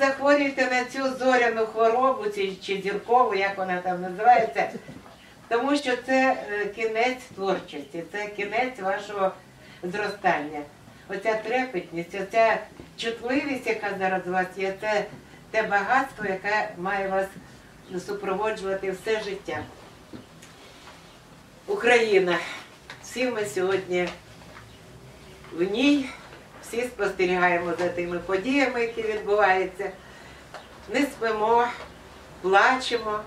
захворюєте на цю зоряну хворобу чи, зіркову, як вона там називається, тому що це е, кінець творчості, це кінець вашого зростання. Оця трепетність, оця чутливість, яка зараз у вас є, це те багатство, яке має вас супроводжувати все життя. Україна. Всі ми сьогодні в ній, всі спостерігаємо за тими подіями, які відбуваються. Не спимо, плачемо,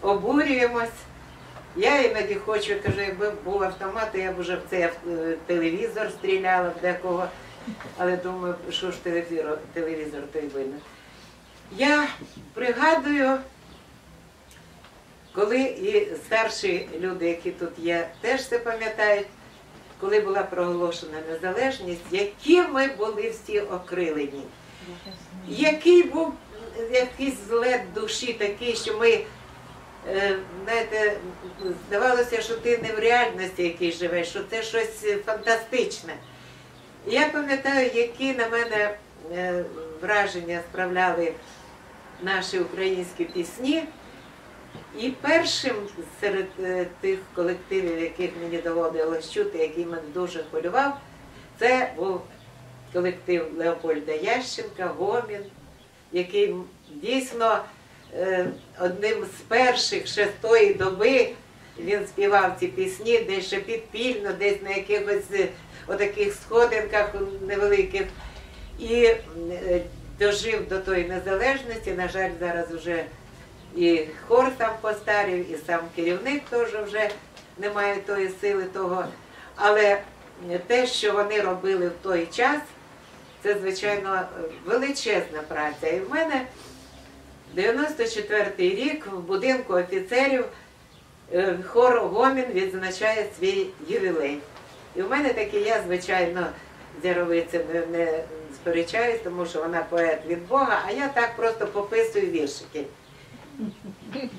обурюємось. Я іноді хочу, кажу, якби був автомат, то я б вже в цей е, телевізор стріляла в декого. Але думаю, що ж телевізор, телевізор той винен. Я пригадую, коли і старші люди, які тут є, теж це пам'ятають, коли була проголошена незалежність, які ми були всі окрилені. Який був якийсь злет душі такий, що ми, е, знаєте, здавалося, що ти не в реальності якій живеш, що це щось фантастичне. Я пам'ятаю, які на мене е, враження справляли наші українські пісні. І першим серед е, тих колективів, яких мені доводилось чути, який мене дуже хвилював, це був колектив Леопольда Ященка, Гомін, який дійсно е, одним з перших ще з тої доби він співав ці пісні, десь ще підпільно, десь на якихось е, отаких сходинках невеликих. І дожив до тої незалежності. На жаль, зараз вже і хор там постарів, і сам керівник теж вже не має тої сили того. Але те, що вони робили в той час, це, звичайно, величезна праця. І в мене 94-й рік в будинку офіцерів е, хор Гомін відзначає свій ювілей. І в мене таке, я, звичайно, з Яровицем не, не сперечаюсь, тому що вона поет від Бога, а я так просто пописую віршики.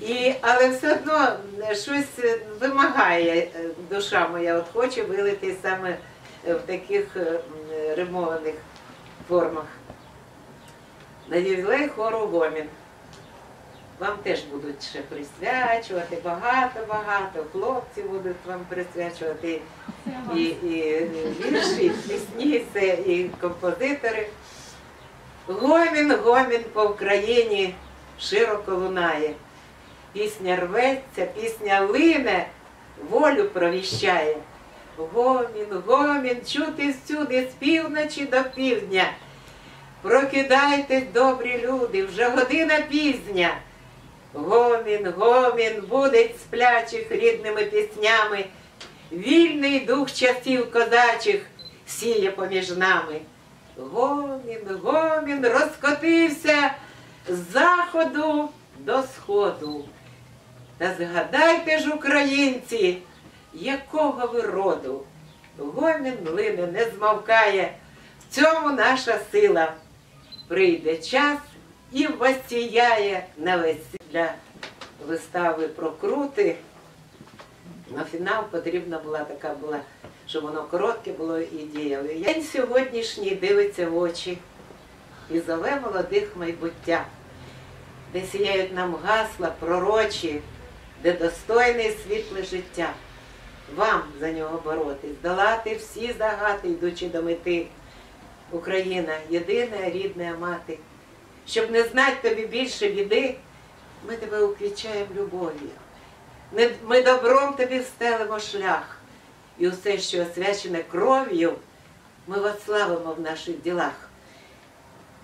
І, але все одно щось вимагає е, душа моя, от хоче вилити саме в таких е, римованих формах. На ювілей хору Гомін. Вам теж будуть ще присвячувати, багато-багато. Хлопці будуть вам присвячувати і, і вірші, і пісні, і композитори. Гомін, гомін по Україні широко лунає. Пісня рветься, пісня лине, волю провіщає. Гомін, гомін, чути всюди з півночі до півдня. Прокидайтесь, добрі люди, вже година пізня. Гомін, гомін, будить сплячих рідними піснями. Вільний дух часів козачих сіє поміж нами. Гомін, гомін розкотився з заходу до сходу. Та згадайте ж, українці, якого ви роду. Гомін лине не змовкає, в цьому наша сила. Прийде час і восіяє на весь для вистави про крути. На фінал потрібна була така була, щоб воно коротке було і діяло. День сьогоднішній дивиться в очі і зове молодих майбуття, де сіяють нам гасла пророчі, де достойне і світле життя. Вам за нього боротись, долати всі загати, йдучи до мети. Україна єдина рідна мати. Щоб не знати тобі більше біди, ми тебе уквічаємо любов'ю. Ми добром тобі встелимо шлях. І усе, що освячене кров'ю, ми вославимо в наших ділах.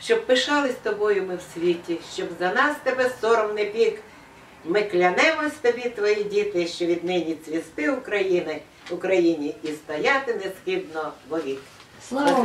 Щоб пишались тобою ми в світі, щоб за нас тебе сором не пік. Ми клянемось тобі, твої діти, що віднині цвісти України, Україні і стояти несхибно вовік. Слава!